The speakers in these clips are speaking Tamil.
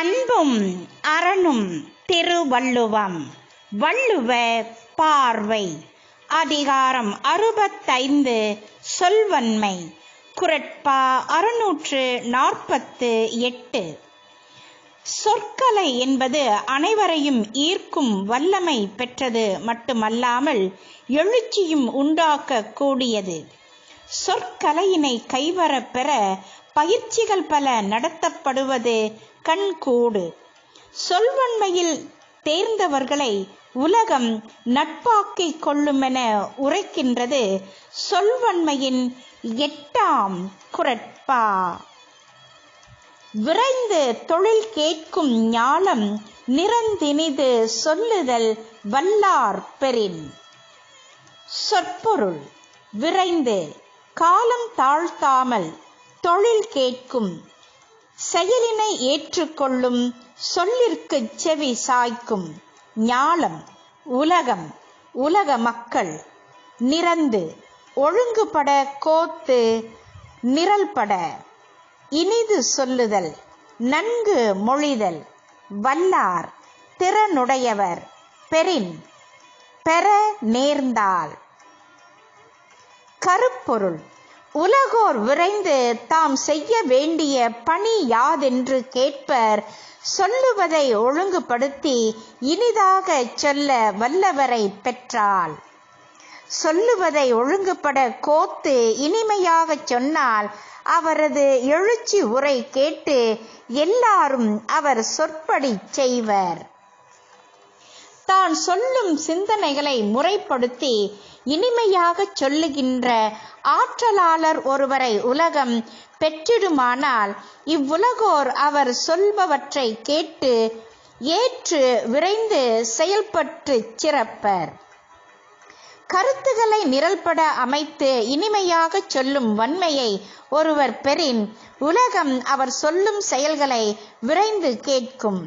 அன்பும் அரணும் திருவள்ளுவம். வள்ளுவ பார்வை. அதிகாரம் அறுபத்தைந்து சொல்வன்மை. குரட்பா அறுநூற்று நாற்பத்து எட்டு. சொற்கலை என்பது அனைவரையும் ஈர்க்கும் வல்லமை பெற்றது மட்டுமல்லாமல் எழுச்சியும் உண்டாக்க கூடியது. சொற்கலையினை கைவரப் பெற பயிற்சிகள் பல நடத்தப்படுவது கண்கூடு. சொல்வன்மையில் தேர்ந்தவர்களை உலகம் நட்பாக்கிக் கொள்ளுமென உரைக்கின்றது சொல்வன்மையின் எட்டாம் குரட்பா. விரைந்து தொழில் கேட்கும் ஞானம் நிறந்தினிது சொல்லுதல் வல்லார் பெறின். சொற்பொருள் விரைந்து காலம் தாழ்த்தாமல் தொழில் கேட்கும். செயலினை ஏற்றுக்கொள்ளும் சொல்லிற்கு செவி சாய்க்கும். ஞாலம் உலகம் உலக மக்கள். நிறந்து ஒழுங்குபட கோத்து நிரல்பட. இனிது சொல்லுதல் நன்கு மொழிதல். வல்லார் திறனுடையவர். பெறின் பெற நேர்ந்தால் கருப்பொருள் உலகோர் விரைந்து தாம் செய்ய வேண்டிய பணி யாதென்று கேட்பர். சொல்லுவதை ஒழுங்குபடுத்தி இனிதாக சொல்ல வல்லவரை பெற்றாள். சொல்லுவதை ஒழுங்குபட கோத்து இனிமையாகச் சொன்னால் அவரது எழுச்சி உரை கேட்டு எல்லாரும் அவர் சொற்படி செய்வர். தான் சொல்லும் சிந்தனைகளை முறைப்படுத்தி இனிமையாக சொல்லுகின்ற ஆற்றலாளர் ஒருவரை உலகம் பெற்றிடுமானால் இவ்வுலகோர் அவர் சொல்பவற்றை கேட்டு ஏற்று விரைந்து செயல்பட்டு சிறப்பர். கருத்துக்களை நிரல்பட அமைத்து இனிமையாக சொல்லும் வன்மையை ஒருவர் பெறின் உலகம் அவர் சொல்லும் செயல்களை விரைந்து கேட்கும்.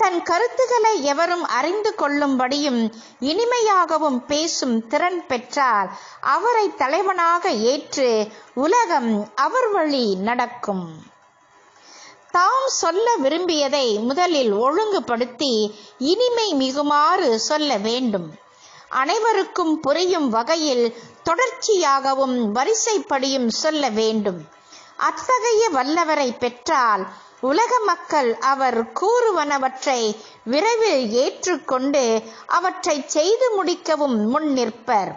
தன் கருத்துக்களை எவரும் அறிந்து கொள்ளும்படியும் இனிமையாகவும் பேசும் திறன் பெற்றால் அவரை தலைவனாக ஏற்று உலகம் அவர் வழி நடக்கும். தாம் சொல்ல விரும்பியதை முதலில் ஒழுங்குபடுத்தி இனிமை மிகுமாறு சொல்ல வேண்டும். அனைவருக்கும் புரியும் வகையில் தொடர்ச்சியாகவும் வரிசைப்படியும் சொல்ல வேண்டும். அத்தகைய வல்லவரை பெற்றால் உலக மக்கள் அவர் கூறுவனவற்றை விரைவில் ஏற்றுக்கொண்டு அவற்றை செய்து முடிக்கவும் முன் நிற்பர்.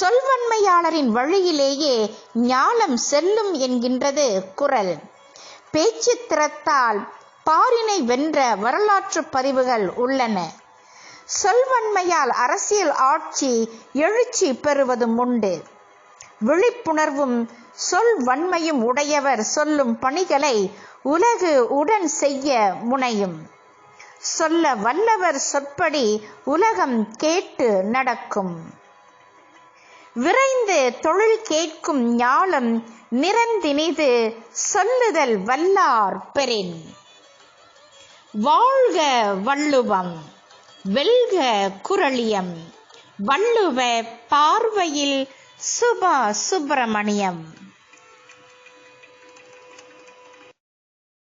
சொல்வன்மையாளரின் வழியிலேயே ஞானம் செல்லும் என்கின்றது குரல். பேச்சு திறத்தால் பாரினை வென்ற வரலாற்று பதிவுகள் உள்ளன. சொல்வன்மையால் அரசியல் ஆட்சி எழுச்சி பெறுவதும் உண்டு. விழிப்புணர்வும் சொல் வன்மையும் உடையவர் சொல்லும் பணிகளை உலகு உடன் செய்ய முனையும். சொல்ல வல்லவர் சொற்படி உலகம் கேட்டு நடக்கும். விரைந்து தொழில் கேட்கும் ஞாலம் நிறந்தினிது சொல்லுதல் வல்லார் பெறின். வாழ்க வள்ளுவம் வெல்க குரளியம் வள்ளுவ பார்வையில் சுபா சுப்பிரமணியம்.